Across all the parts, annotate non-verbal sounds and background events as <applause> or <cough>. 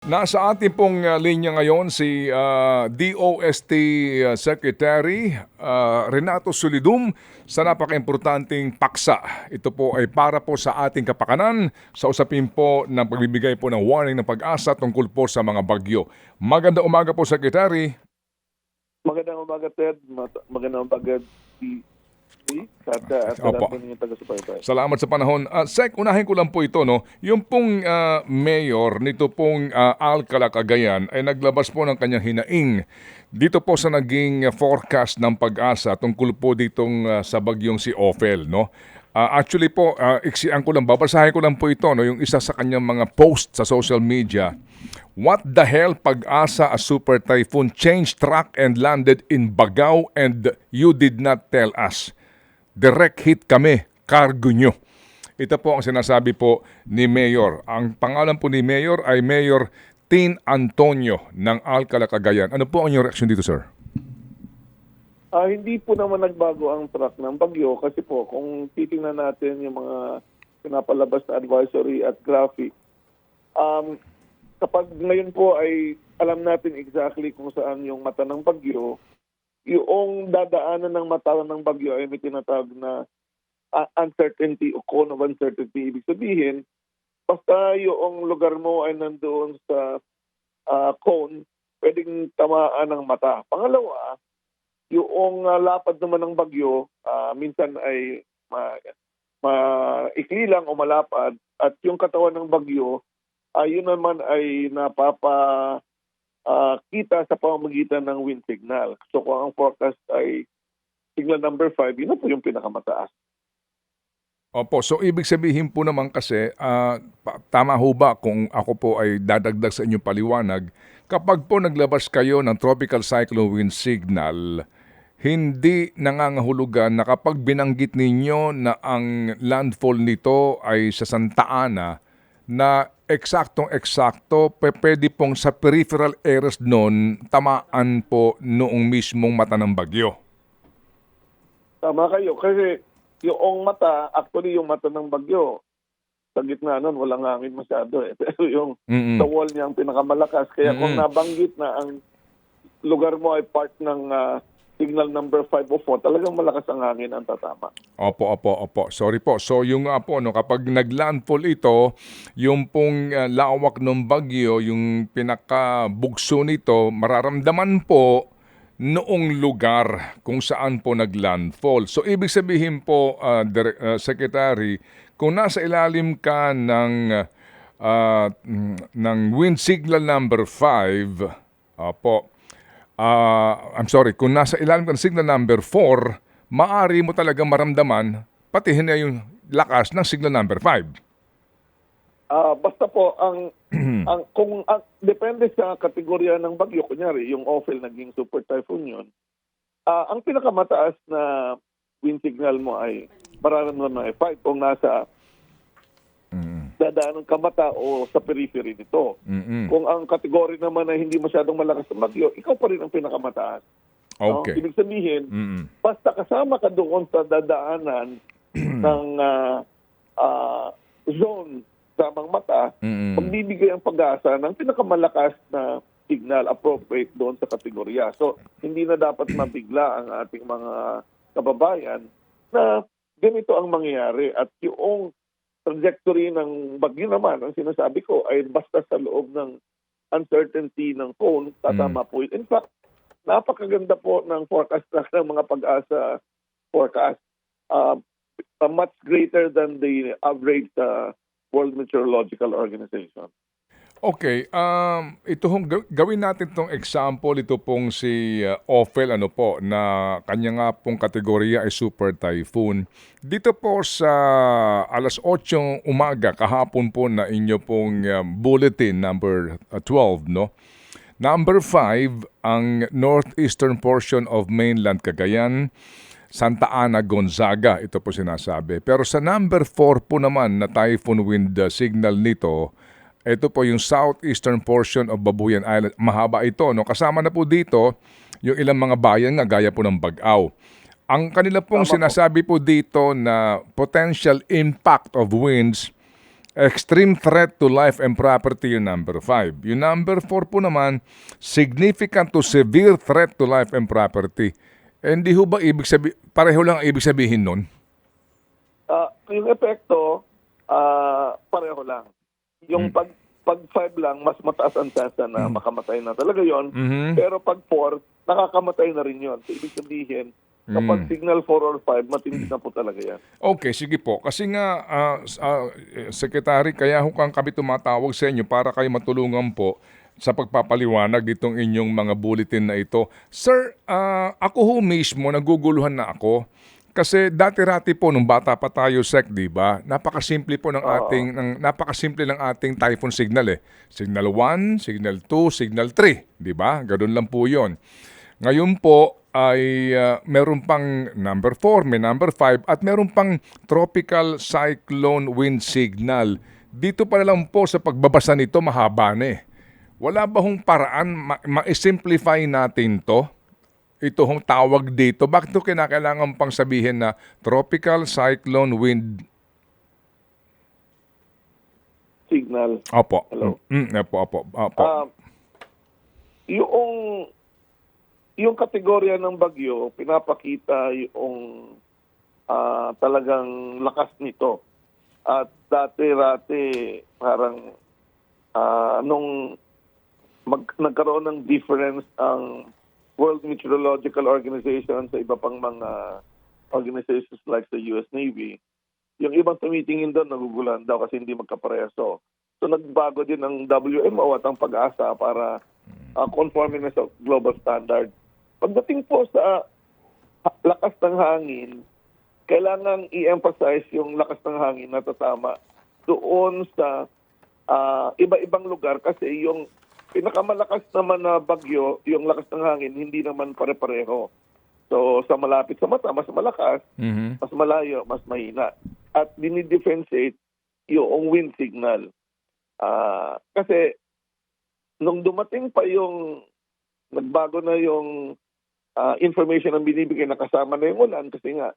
Nasa ating pong uh, linya ngayon si uh, DOST uh, Secretary uh, Renato Solidum sa napaka-importanting paksa. Ito po ay para po sa ating kapakanan sa usapin po ng pagbibigay po ng warning ng pag-asa tungkol po sa mga bagyo. Maganda umaga po, Secretary. Magandang umaga, Ted. Magandang umaga, at, uh, at sa Opo. lahat po ninyo taga-suporta. Salamat sa panahon. Uh, Sec, unahin ko lang po ito. No? Yung pong uh, mayor nito pong uh, Alcala, Cagayan ay naglabas po ng kanyang hinaing dito po sa naging forecast ng pag-asa tungkol po ditong uh, sa bagyong si Ophel. No? Uh, actually po, uh, iksian ko lang, babasahin ko lang po ito, no? yung isa sa kanyang mga post sa social media. What the hell, pag-asa a super typhoon changed track and landed in Bagao and you did not tell us direct hit kami, cargo nyo. Ito po ang sinasabi po ni Mayor. Ang pangalan po ni Mayor ay Mayor Tin Antonio ng Alcala, Cagayan. Ano po ang inyong reaksyon dito, sir? Ah, hindi po naman nagbago ang track ng bagyo kasi po kung titingnan natin yung mga pinapalabas na advisory at graphic, um, kapag ngayon po ay alam natin exactly kung saan yung mata ng bagyo, yung dadaanan ng mata ng bagyo ay may tinatawag na ah, uncertainty o cone of uncertainty. Ibig sabihin, basta yung lugar mo ay nandoon sa ah, cone, pwedeng tamaan ng mata. Pangalawa, yung ah, lapad naman ng bagyo, ah, minsan ay ma, maikli lang o malapad at yung katawan ng bagyo, ay yun naman ay napapa ah, kita sa pamamagitan ng wind signal. So kung ang forecast ay signal number 5, yun po yung pinakamataas. Opo, so ibig sabihin po naman kasi, pa- tama ho ba kung ako po ay dadagdag sa inyong paliwanag, kapag po naglabas kayo ng tropical cyclone wind signal, hindi nangangahulugan na kapag binanggit ninyo na ang landfall nito ay sa Santa Ana, na eksaktong-eksakto, pwede pong sa peripheral areas noon, tamaan po noong mismong mata ng bagyo. Tama kayo. Kasi yung mata, actually yung mata ng bagyo, sa gitna nun, walang hangin masyado eh. <laughs> Pero yung Mm-mm. sa wall niya ang pinakamalakas. Kaya kung Mm-mm. nabanggit na ang lugar mo ay part ng ah, signal number 5 o 4, talagang malakas ang hangin ang tatama. Opo, opo, opo. Sorry po. So yung nga po, no, kapag naglandfall ito, yung pong uh, lawak ng bagyo, yung pinakabugso nito, mararamdaman po noong lugar kung saan po naglandfall. So ibig sabihin po, uh, uh, Secretary, kung nasa ilalim ka ng, uh, ng wind signal number 5, opo, Ah, I'm sorry, kung nasa ilalim ka ng signal number 4, maari mo talagang maramdaman pati na yung lakas ng signal number 5. Ah, basta po ang <clears throat> ang kung ang, depende sa kategorya ng bagyo kunyari yung Ophel naging super typhoon yun. Ah, ang pinakamataas na wind signal mo ay mararamdaman mo ay 5 kung nasa dadaan ng kamata o sa periphery nito. Mm-mm. Kung ang kategory naman ay hindi masyadong malakas na bagyo, ikaw pa rin ang pinakamataas. no? Okay. Ibig sabihin, Mm-mm. basta kasama ka doon sa dadaanan <clears throat> ng ah, ah, zone samang mata, Mm-mm. magbibigay ang pag-asa ng pinakamalakas na signal appropriate doon sa kategorya. So, hindi na dapat <clears throat> mabigla ang ating mga kababayan na ganito ang mangyayari at yung trajectory ng bagyo naman, ang sinasabi ko, ay basta sa loob ng uncertainty ng cone, tatama po yun. In fact, napakaganda po ng forecast track <laughs> ng mga pag-asa forecast. Uh, much greater than the average uh, World Meteorological Organization. Okay, um, ito hong gaw- gawin natin tong example, ito pong si uh, Ophel, ano po, na kanya nga pong kategorya ay super typhoon. Dito po sa alas 8 umaga, kahapon po na inyo pong um, bulletin number uh, 12, no? Number 5, ang northeastern portion of mainland Cagayan, Santa Ana, Gonzaga. Ito po sinasabi. Pero sa number 4 po naman na typhoon wind uh, signal nito, ito po yung southeastern portion of Babuyan Island. Mahaba ito. No? Kasama na po dito yung ilang mga bayan nga gaya po ng Bagaw. Ang kanila pong Tama po. sinasabi po dito na potential impact of winds Extreme threat to life and property yung number 5. Yung number 4 po naman, significant to severe threat to life and property. Hindi ho ba ibig sabi pareho lang ang ibig sabihin nun? Ah, yung epekto, ah, pareho lang. Yung pag pag 5 lang, mas mataas ang chance na makamatay na talaga yon. Mhm. Pero pag 4, nakakamatay na rin yon. So, ibig sabihin, kapag signal 4 or 5, matindi na po talaga yan. Okay, sige po. Kasi nga, ah, eh, Secretary, kaya ho kang kami tumatawag sa inyo para kayo matulungan po sa pagpapaliwanag ditong inyong mga bulletin na ito. Sir, ah, ako ho mismo, naguguluhan na ako. Kasi dati-rati po, nung bata pa tayo, Sec, di ba? Napakasimple po ng ating, ng, napakasimple ng ating typhoon signal eh. Signal 1, signal 2, signal 3, di ba? Ganun lang po yon. Ngayon po ay ah, meron pang number 4, may number 5 at meron pang tropical cyclone wind signal. Dito pa lang po sa pagbabasa nito mahaba na eh. Wala ba hong paraan ma- ma-simplify natin to? Ito hong tawag dito. Bakit ito kinakailangan pang sabihin na tropical cyclone wind? Signal. Opo. Hello. Mm, opo, opo, opo. Ah, yung yung kategorya ng bagyo, pinapakita yung ah, talagang lakas nito. At dati-rati parang ah, nung mag, nagkaroon ng difference ang World Meteorological Organization sa iba pang mga organizations like the US Navy, yung ibang tumitingin doon nagugulan daw kasi hindi magkapareso. So nagbago din ang WMO at ang pag-asa para uh, conforming na sa global standard. Pagdating po sa ha- lakas ng hangin, kailangan i-emphasize yung lakas ng hangin na tatama doon sa ah, iba-ibang lugar kasi yung pinakamalakas naman na bagyo, yung lakas ng hangin, hindi naman pare-pareho. So sa malapit sa mata, mas malakas, Mhm. mas malayo, mas mahina. At dinidifferentiate yung wind signal. Ah, kasi nung dumating pa yung nagbago na yung ah, information ang binibigay na kasama na yung ulan kasi nga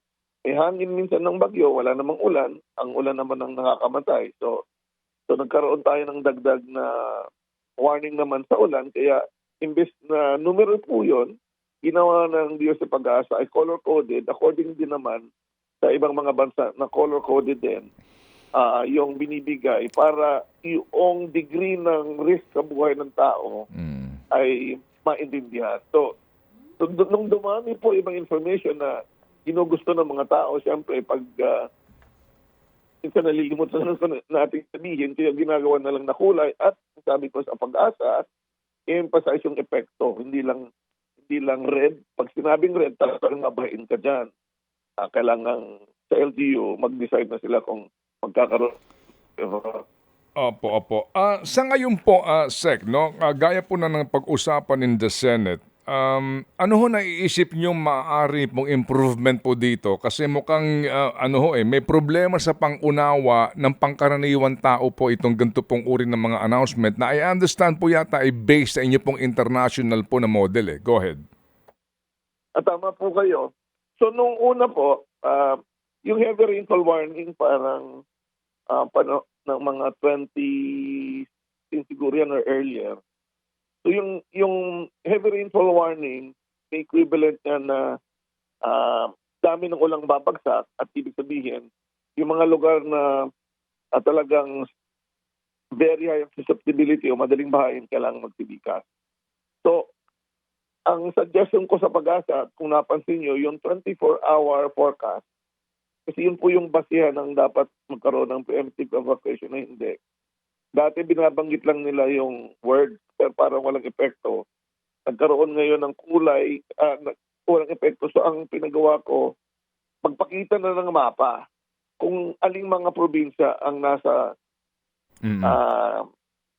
eh hangin minsan ng bagyo, wala namang ulan, ang ulan naman ang nakakamatay. So so nagkaroon tayo ng dagdag na warning naman sa ulan kaya imbes na numero po yun, ginawa ng Diyos sa pag-asa ay color-coded according din naman sa ibang mga bansa na color-coded din ah, yung binibigay para yung degree ng risk sa buhay ng tao Mm. ay maintindihan. So, nung dumami po ibang information na ginugusto ng mga tao, siyempre pag uh, minsan nalilimutan na na- natin sabihin, kaya ginagawa na lang na kulay at sabi ko sa pag-asa, i-emphasize yung epekto, hindi lang hindi lang red. Pag sinabing red, talagang abahin ka dyan. Ah, kailangan sa LGU mag-decide na sila kung magkakaroon Opo, opo. Ah, sa ngayon po, ah, Sec, no, ah, gaya po na ng pag-usapan in the Senate, um, ano ho naiisip nyo maaari pong improvement po dito? Kasi mukhang, ah, ano ho eh, may problema sa pangunawa ng pangkaraniwan tao po itong ganito pong uri ng mga announcement na I understand po yata ay based sa inyo pong international po na model eh. Go ahead. At tama po kayo. So nung una po, ah, yung heavy rainfall warning parang ah, pano, ng mga 20 siguro yan or earlier. So yung yung heavy rainfall warning may equivalent niya na ah, dami ng ulang babagsak at ibig sabihin yung mga lugar na ah, talagang very high susceptibility o madaling bahayin kailangan magtibikas. So ang suggestion ko sa pag-asa, kung napansin nyo, yung 24-hour forecast, kasi yun po yung basihan ng dapat magkaroon ng preemptive evacuation na hindi. Dati binabanggit lang nila yung word, pero parang walang epekto. Nagkaroon ngayon ng kulay, nag- walang epekto. So ang pinagawa ko, magpakita na ng mapa kung aling mga probinsya ang nasa Mm. uh,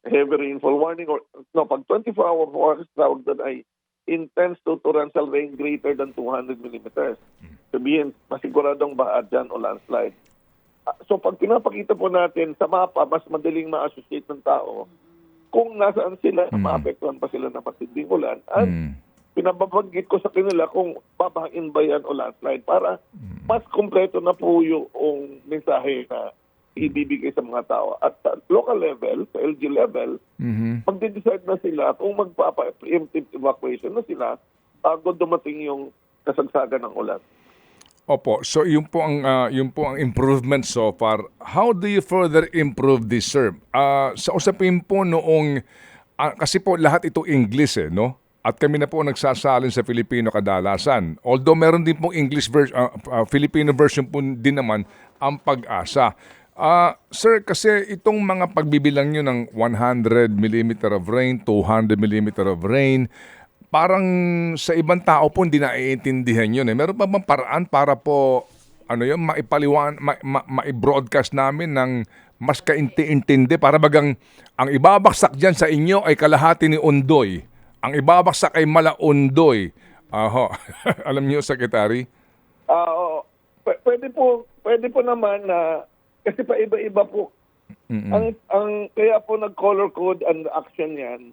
heavy rainfall warning or no pag 24 hour forecast tawag doon ay intense to torrential rain greater than 200 millimeters. Sabihin, masiguradong baha dyan o landslide. Ah, So pag pinapakita po natin sa mapa, mas madaling ma-associate ng tao kung nasaan sila, Mm. maapektuhan pa sila ng matinding ulan. At Mm. pinababanggit ko sa kanila kung babahain ba yan o landslide para mas kompleto na po yung mensahe na ibibigay sa mga tao. At sa local level, sa LG level, Mhm. magde-decide na sila kung magpapa-preemptive evacuation na sila bago dumating yung kasagsagan ng ulan. Opo, so yun po ang ah, yun po ang improvement so far. How do you further improve this, sir? Ah, sa usapin po noong ah, kasi po lahat ito English eh, no? At kami na po nagsasalin sa Filipino kadalasan. Although meron din pong English version, Filipino version po din naman ang pag-asa. Ah, sir, kasi itong mga pagbibilang nyo ng 100 mm of rain, 200 mm of rain, parang sa ibang tao po hindi naiintindihan yun eh. Meron pa bang paraan para po ano yun, maipaliwan, ma, ma, ma-broadcast namin ng mas kainti-intindi para bagang ang ibabaksak dyan sa inyo ay kalahati ni Undoy. Ang ibabaksak ay mala Undoy. Aho. <laughs> Alam niyo, Secretary? Oo. P- pwede po, pwede po naman na kasi pa iba-iba po. Ang ang kaya po nag-color code and action 'yan.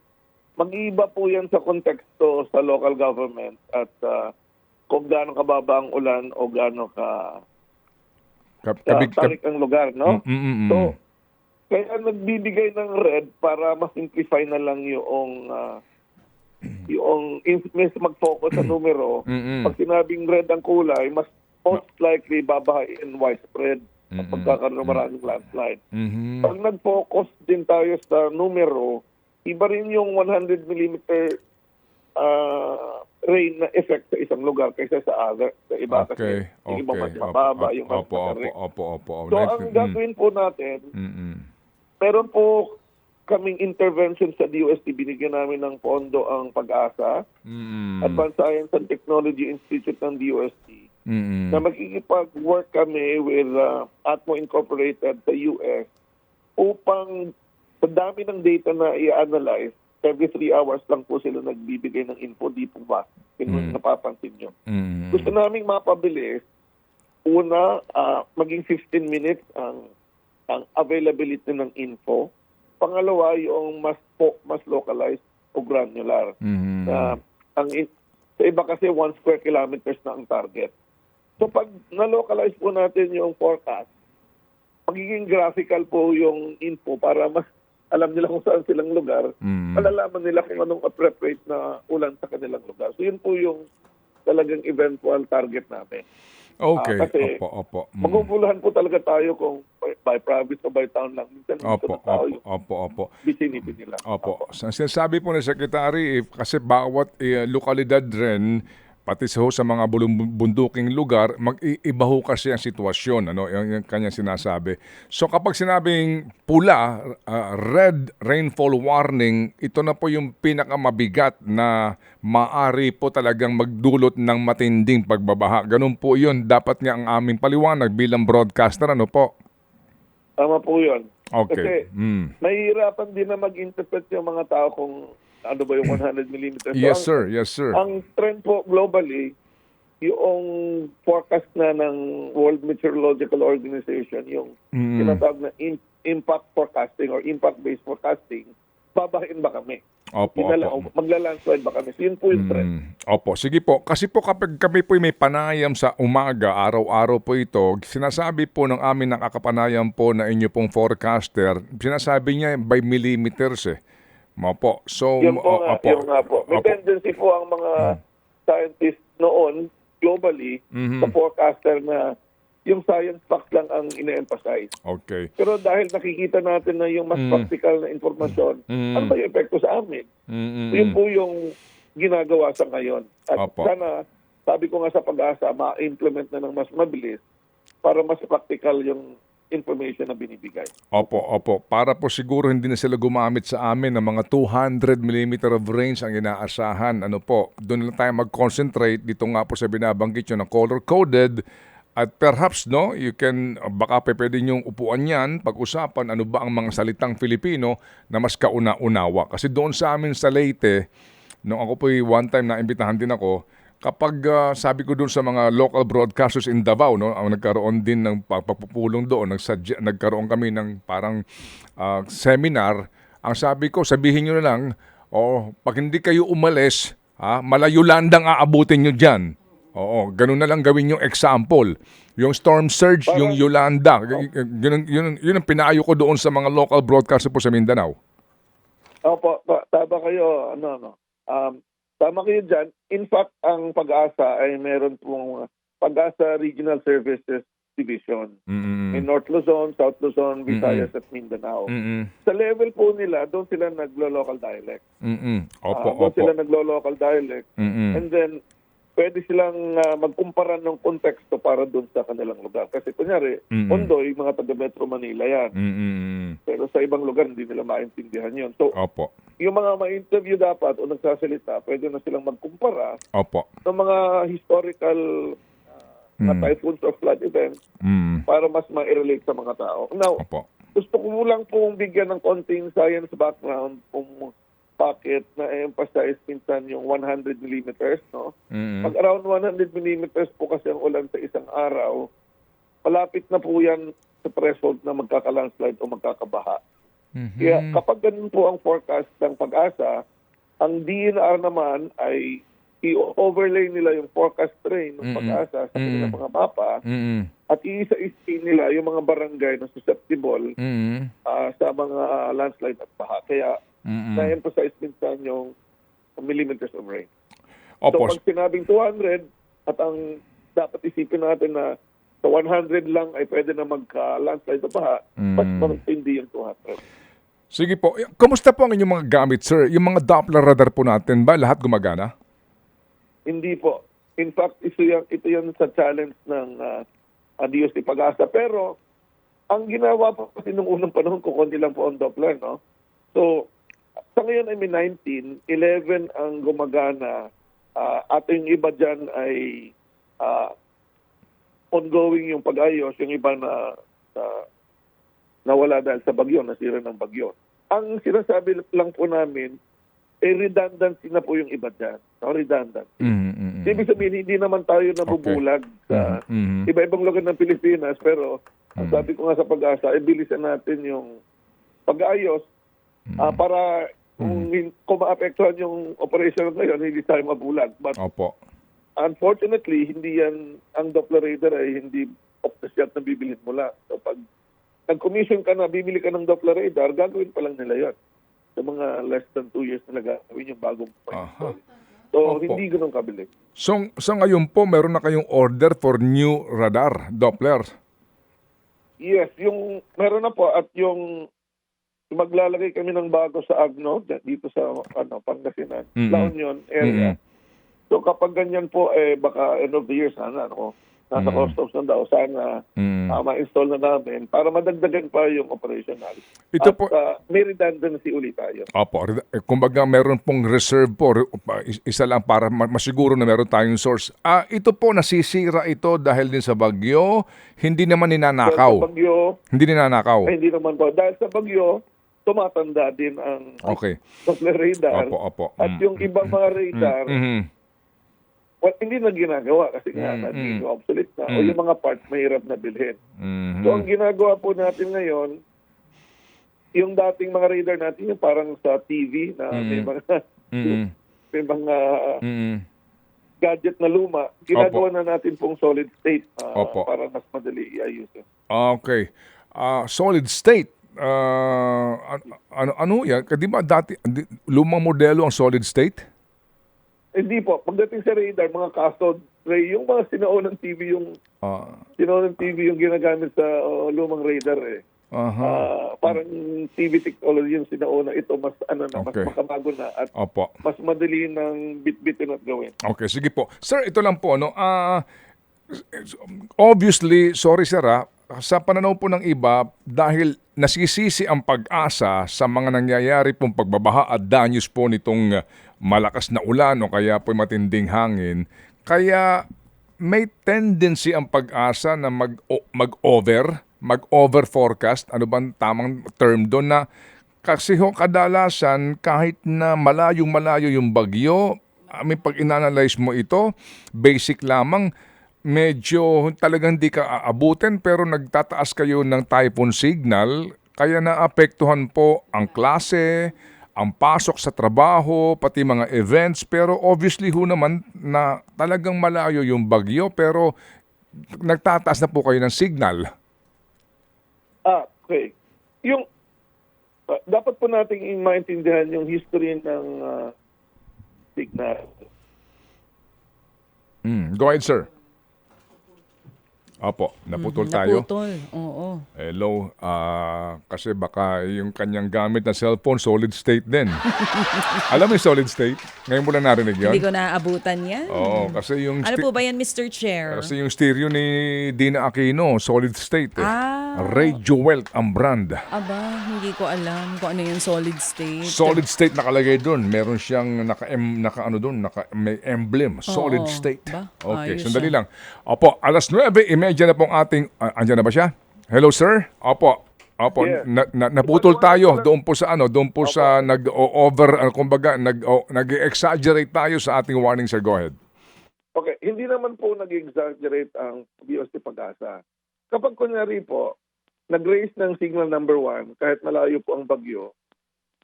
Mag-iiba po 'yan sa konteksto sa local government at ah, kung gaano kababa ang ulan o gaano ka Kab, ka kabig, kab, tarik ang lugar, no? Mm, mm, mm, So, mm. kaya nagbibigay ng red para ma-simplify na lang yung ah, yung imbes mag-focus sa numero, Mm-mm. <clears throat> pag sinabing red ang kulay, mas most likely babahain widespread at pagkakaroon ng maraming landslide. Mhm. Pag nag-focus din tayo sa numero, iba rin yung 100 millimeter ah, rain na effect sa isang lugar kaysa sa other. Sa iba Okay. kasi yung iba mas Okay. mababa, Opo, yung mas opo, opo, matarik. opo, opo. So Nice. ang Mm. gagawin po natin, Mm-mm. meron po kaming intervention sa DOST. Binigyan namin ng pondo ang pag-asa, Mm-mm. Advanced Science and Technology Institute ng DOST, Mm-mm. na makikipag-work kami with uh, Atmo Incorporated sa US upang sa dami ng data na i-analyze, every three hours lang po sila nagbibigay ng info, di po ba? Yun Mm. napapansin nyo. Mm-mm. Gusto naming mapabilis, una, ah, maging 15 minutes ang ang availability ng info. Pangalawa, yung mas po, mas localized o granular. Mhm. Na ang sa iba kasi 1 square kilometers na ang target. So pag na-localize po natin yung forecast, magiging graphical po yung info para mas alam nila kung saan silang lugar, Mm. malalaman nila kung anong appropriate na ulan sa kanilang lugar. So yun po yung talagang eventual target natin. Okay. Ah, kasi opo, opo. Mm. Maguguluhan po talaga tayo kung by, province o by town lang. Minsan Opo, na tao opo, yung opo, opo. vicinity nila. Opo. Sa sinasabi po ni Secretary, eh, kasi bawat eh, lokalidad rin, pati sa, sa mga bunduking lugar, mag-iiba ho kasi ang sitwasyon, ano, yung, yung kanya sinasabi. So kapag sinabing pula, ah, red rainfall warning, ito na po yung pinakamabigat na maari po talagang magdulot ng matinding pagbabaha. Ganun po yun. Dapat nga ang aming paliwanag bilang broadcaster, ano po? Tama po yun. Okay. Kasi Mm. nahihirapan din na mag-interpret yung mga tao kung ano ba yung 100 mm. So, Yes, ang- sir. Yes, sir. Ang trend po globally, yung forecast na ng World Meteorological Organization, yung Mm. tinatawag na in- impact forecasting or impact-based forecasting, babahin ba kami? Opo, Inala- opo. Magla-landslide ba kami? So yun po yung trend. Mm, opo, sige po. Kasi po kapag kami po may panayam sa umaga, araw-araw po ito, sinasabi po ng amin nakakapanayam po na inyo pong forecaster, sinasabi niya by millimeters eh. Opo. So, Yun po o- nga, opo. yun nga po. May Opo. tendency po ang mga scientists noon, globally, Mhm. sa forecaster na yung science facts lang ang ine-emphasize. Okay. Pero dahil nakikita natin na yung mas Mm. practical na informasyon, Mm. ano ba yung epekto sa amin? Mm-mm. Yun po yung ginagawa sa ngayon. At Opo. sana, sabi ko nga sa pag-asa, ma-implement na ng mas mabilis para mas practical yung information na binibigay. Opo, opo. Para po siguro hindi na sila gumamit sa amin ng mga 200 mm of rains ang inaasahan. Ano po, doon lang tayo mag-concentrate. Dito nga po sa binabanggit nyo na color-coded. At perhaps, no, you can, baka pa pwede nyong upuan yan, pag-usapan ano ba ang mga salitang Filipino na mas kauna-unawa. Kasi doon sa amin sa Leyte, nung ako po one time na imbitahan din ako, kapag ah, sabi ko doon sa mga local broadcasters in Davao, no, ang nagkaroon din ng pag- pagpupulong doon, nagsagya, nagkaroon kami ng parang ah, seminar, ang sabi ko, sabihin nyo na lang, oh, pag hindi kayo umalis, ha, malayo landang aabutin nyo dyan. Oo, ganun na lang gawin yung example. Yung storm surge, Parang- yung Yolanda, y- yun, yun, yun ang pinaayo ko doon sa mga local broadcaster po sa Mindanao. Opo, ta- tama kayo. Ano, ano. Um, tama kayo dyan. In fact, ang pag-asa ay meron pong pag-asa Regional Services Division. Mm-mm. In North Luzon, South Luzon, Visayas Mm-mm. at Mindanao. Mm-mm. Sa level po nila, doon sila naglo-local dialect. Mm-mm. Ah, Opo, doon opo. sila naglo-local dialect. Mm-mm. And then, pwede silang ah, magkumpara ng konteksto para doon sa kanilang lugar. Kasi kunyari, Mm-mm. Ondoy, mga taga Metro Manila yan. Mm-mm. Pero sa ibang lugar, hindi nila maintindihan yun. So, Opo. Yung mga ma-interview dapat o nagsasalita, pwede na silang magkumpara Opo. ng mga historical uh, Mm. typhoons or flood events Mm. para mas ma-relate sa mga tao. Now, Opo. gusto ko lang pong bigyan ng konting science background kung bakit na-emphasize minsan yung 100 millimeters, no? Mm-mm. Pag around 100 millimeters po kasi ang ulan sa isang araw, malapit na po yan sa threshold na magkaka-landslide o magkakabaha. Mhm. Kaya kapag ganun po ang forecast ng pag-asa, ang DNR naman ay i-overlay nila yung forecast train ng Mm-mm. pag-asa sa kanilang Mm-mm. mga mapa Mm-mm. at iisa-isa nila yung mga barangay na susceptible Mm-mm. ah, sa mga landslide at baha. Kaya Mm-mm. na-emphasize minsan yung millimeters of rain. Opo. So pag sinabing 200 at ang dapat isipin natin na sa 100 lang ay pwede na magka-landslide o baha, Mm. mas matindi yung 200. Sige po. Kamusta po ang inyong mga gamit, sir? Yung mga Doppler radar po natin ba? Lahat gumagana? Hindi po. In fact, ito yan, ito yan sa challenge ng uh, DOC Pag-asa. Pero, ang ginawa po kasi nung unang panahon ko, konti lang po ang Doppler, no? So, sa ngayon ay may 19, 11 ang gumagana. Uh, at yung iba dyan ay ah, ongoing yung pag-ayos, yung iba na na- nawala dahil sa bagyo, nasira ng bagyo. Ang sinasabi lang po namin, eh redundancy na po yung iba dyan. No, redundant. Mm-mm. Ibig sabihin, hindi naman tayo nabubulag sa Mhm. iba-ibang lugar ng Pilipinas, pero ang Mhm. sabi ko nga sa pag-asa, eh, bilisan natin yung pag-aayos ah, para kung, hin- kung maapektuhan yung operation ngayon, hindi tayo mabulag. But Opo. unfortunately, hindi yan, ang Doppler radar ay hindi off the shelf na bibilhin mo lang. So pag nag-commission ka na, bibili ka ng Doppler radar, gagawin pa lang nila yan. Sa mga less than two years na gagawin yung bagong point. Aha. So, Opo. hindi ganun kabili. So, sa ngayon po, meron na kayong order for new radar, Doppler. Yes, yung meron na po at yung maglalagay kami ng bago sa Agno dito sa ano Pangasinan, Mhm. La Union area. So kapag ganyan po eh baka end of the year sana ano, nasa Mhm. customs na daw sana Mm. ah, ma-install na namin para madagdagan pa yung operational. Ito At po- ah, may redundancy ulit tayo. Opo. Kumbaga, meron pong reserve po, isa lang para ma- masiguro na meron tayong source. Ah, ito po, nasisira ito dahil din sa bagyo, hindi naman Dahil ninanakaw. sa bagyo, Hindi ninanakaw. ay, hindi naman po. Dahil sa bagyo, tumatanda din ang Okay. <laughs> Radar. Opo, opo. At Mm. yung ibang mga radar, Mhm. Well, hindi na ginagawa kasi nga Mm, naging mm. obsolete na. O Mm. yung mga parts mahirap na bilhin. Mhm. So ang ginagawa po natin ngayon, yung dating mga radar natin, yung parang sa TV na may Mm. mga Mhm. may mga <laughs> Mhm. gadget na luma, ginagawa na natin pong solid state ah, Opo. para mas madali iayusin. Okay. Ah, solid state. An- ano ano yan? Di ba dati lumang modelo ang solid state? Hindi po, pagdating sa radar, mga cathode ray, yung mga sinaunang TV yung Ah, sinaunang TV yung ginagamit sa oh, lumang radar eh. aha. Ah, parang TV technology yung sinauna ito mas ano na Okay. mas makabago na at Opo. mas madali ng bit-bitin at gawin. Okay, sige po. Sir, ito lang po, no? Ah, obviously, sorry sir ah, sa pananaw po ng iba, dahil nasisisi ang pag-asa sa mga nangyayari pong pagbabaha at danyos po nitong malakas na ulan o kaya po matinding hangin, kaya may tendency ang pag-asa na mag, mag-over, mag-over forecast, ano bang tamang term doon na kasi ho kadalasan kahit na malayong malayo yung bagyo, I mean, pag inanalyze mo ito, basic lamang, medyo talagang di ka aabutin pero nagtataas kayo ng typhoon signal kaya naapektuhan po ang klase, ang pasok sa trabaho, pati mga events, pero obviously ho naman na talagang malayo yung bagyo, pero nagtataas na po kayo ng signal. Ah, okay. Yung ah, dapat po nating maintindihan yung history ng ah, signal. Mm, go ahead, sir. Opo, naputol tayo. Naputol, oo. Hello, ah, kasi baka yung kanyang gamit na cellphone, solid state din. <laughs> Alam mo yung solid state? Ngayon mo lang narinig yun? Hindi ko naaabutan yan. Oo, kasi yung, Ano po ba yan, Mr. Chair? kasi yung stereo ni Dina Aquino, solid state. Eh. Ah. Ray Jewel ang brand. Aba, hindi ko alam kung ano yung solid state. Solid state nakalagay doon. Meron siyang naka, em, naka ano doon, naka, may emblem. Solid Oo. state. Ba? Okay, Ayos sandali siya. lang. Opo, alas 9.30 na pong ating... ah, andyan na ba siya? Hello, sir? Opo. Opo, Yeah. na, na, naputol tayo doon po sa ano, doon po sa nag-over, uh, kumbaga, nag, o, nag-exaggerate tayo sa ating warning, sir. Go ahead. Okay, hindi naman po nag-exaggerate ang BOC Pag-asa. Kapag kunyari po, nag-raise ng signal number one, kahit malayo po ang bagyo,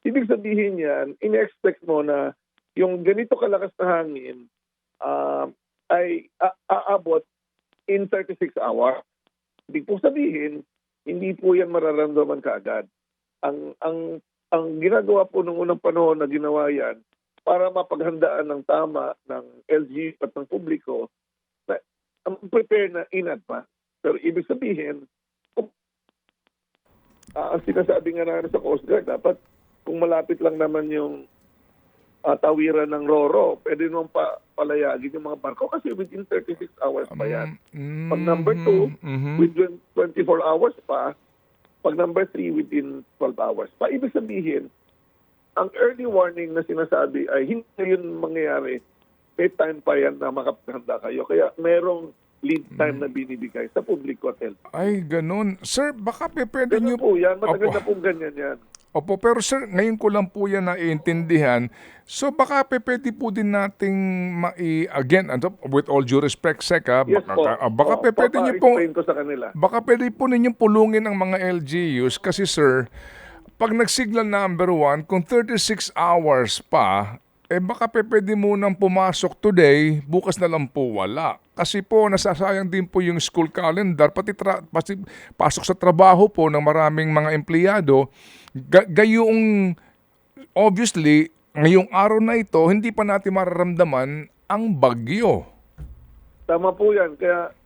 ibig sabihin yan, in-expect mo na yung ganito kalakas na hangin ah, ay a- aabot in 36 hours. Ibig po sabihin, hindi po yan mararamdaman kaagad. Ang, ang, ang ginagawa po nung unang panahon na ginawa yan, para mapaghandaan ng tama ng LG at ng publiko na ang prepare na in advance. Pero ibig sabihin, kung, ah, ang sinasabi nga natin sa Coast Guard, dapat kung malapit lang naman yung ah, tawiran ng Roro, pwede naman pa palayagin yung mga barko kasi within 36 hours pa yan. Mm, Pag number two, mhm. within 24 hours pa, pag number 3 within 12 hours pa. Ibig sabihin, ang early warning na sinasabi ay hindi yun mangyayari. May time pa yan na makapaganda kayo. Kaya merong lead time na binibigay sa publiko at health. Ay, ganun. Sir, baka pe- pwede Ganun nyo... po yan. Matagal Opo. na pong ganyan yan. Opo, pero sir, ngayon ko lang po yan naiintindihan. So baka pe, pwede po din nating mai... Again, ano, with all due respect, Sec, ha, Yes baka, po. ah, baka Oh, pe, pwede niyo po... papa-explain ko sa kanila. Baka pwede po ninyong pulungin ang mga LGUs kasi sir, pag nagsignal number one, kung 36 hours pa, eh baka pe, pwede munang pumasok today, bukas na lang po wala. Kasi po, nasasayang din po yung school calendar, pati, tra- pati pasok sa trabaho po ng maraming mga empleyado. Ga- gayong, obviously, ngayong araw na ito, hindi pa natin mararamdaman ang bagyo. Tama po yan. Kaya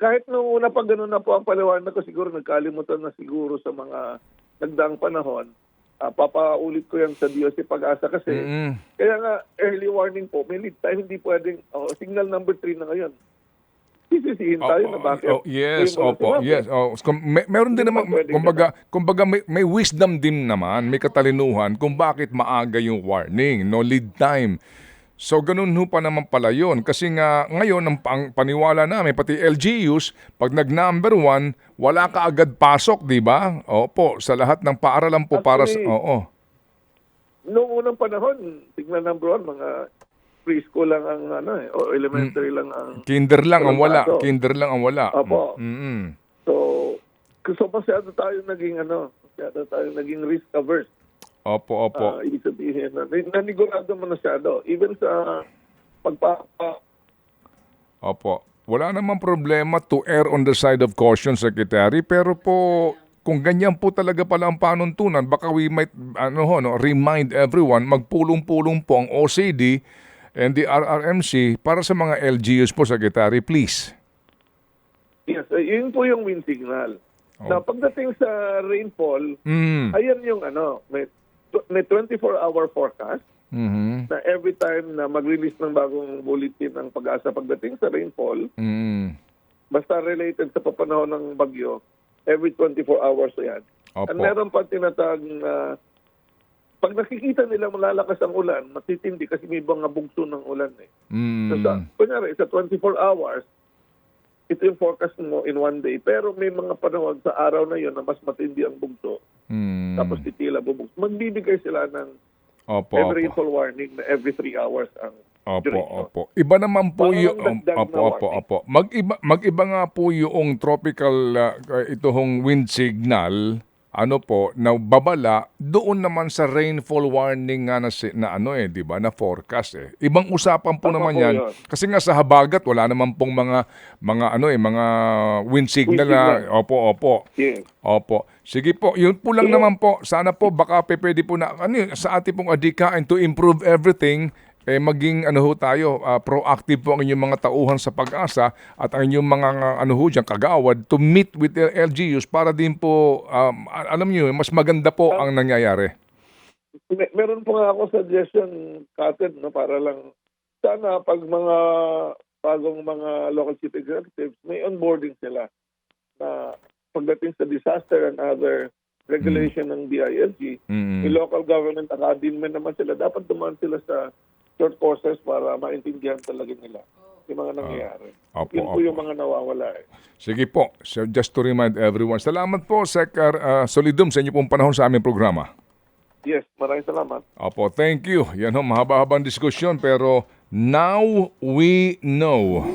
kahit nung una pa ganun na po ang paliwanag ko, siguro nagkalimutan na siguro sa mga nagdaang panahon. Ah, papaulit ko yan sa DOC Pag-asa kasi Mm. kaya nga early warning po, may lead time, hindi pwedeng, oh, signal number 3 na ngayon. Sisisihin tayo na bakit. Oh, yes, opo, yes. Oh, may, meron din naman, kumbaga, kumbaga may, may wisdom din naman, may katalinuhan kung bakit maaga yung warning, no lead time. So ganun ho pa naman pala yun. Kasi nga ngayon, ang pang, paniwala namin, pati LGUs, pag nag-number one, wala ka agad pasok, di ba? Opo, sa lahat ng paaralan po para sa... Actually, Oo. Noong unang panahon, signal number 1, mga preschool lang ang ano eh, o elementary lang ang Kinder lang ang wala. Pasok. Kinder lang ang wala. Opo. Mm-mm. so so masyado tayo naging ano, masyado tayo naging risk averse. Opo, opo. Ah, ibig sabihin na nanigurado mo masyado. Even sa pagpapa Opo. Wala namang problema to err on the side of caution, Secretary. Pero po, kung ganyan po talaga pala ang panuntunan, baka we might ano, ho, no, remind everyone, magpulong-pulong po ang OCD and the RRMC para sa mga LGUs po, Secretary, please. Yes, eh, yun po yung wind signal. Oh. Na pagdating sa rainfall, Mm. ayan yung ano, may may 24-hour forecast Mhm. na every time na mag-release ng bagong bulletin ng pag-asa pagdating sa rainfall, Mm. basta related sa papanahon ng bagyo, every 24 hours yan. Opo. At meron pa tinatag na pag nakikita nila malalakas ang ulan, matitindi kasi may mga bugso ng ulan eh. So, Mm. sa, kunyari, sa 24 hours, ito yung forecast mo in one day. Pero may mga panahon sa araw na yun na mas matindi ang bugso. Mm. Tapos titila bubugso. Magbibigay sila ng Opo, every opo. rainfall warning na every 3 hours ang Opo, duration. opo. Iba naman po yung dagdag opo, opo, opo. Mag-iba mag-iba nga po yung tropical uh, ito hong wind signal ano po, na babala doon naman sa rainfall warning nga na, si- na ano eh, di ba, na forecast eh. Ibang usapan po Tama naman po yan. yun. Kasi nga sa habagat, wala naman pong mga, mga ano eh, mga wind signal Wind na, opo, opo. Yes. Opo. Sige po, yun po lang Sige. naman po. Sana po baka pwede po na ano yun, sa ating pong adikain to improve everything eh maging ano ho tayo, ah, proactive po ang inyong mga tauhan sa pag-asa at ang inyong mga ano ho dyan, kagawad to meet with the LGUs para din po, um, alam niyo, mas maganda po ang nangyayari. Mer- meron po nga ako suggestion, Kated, no, para lang sana pag mga bagong mga local chief executives, may onboarding sila na pagdating sa disaster and other regulation ng DILG, Mm. may local government academy naman sila, dapat dumaan sila sa short courses para maintindihan talaga nila yung mga nangyayari. Opo, Yun po opo. yung mga nawawala eh. Sige po, so just to remind everyone, salamat po, Sec. ah, Solidum, sa inyo pong panahon sa aming programa. Yes, maraming salamat. Opo, thank you. Yan ho, mahaba-habang diskusyon pero now we know.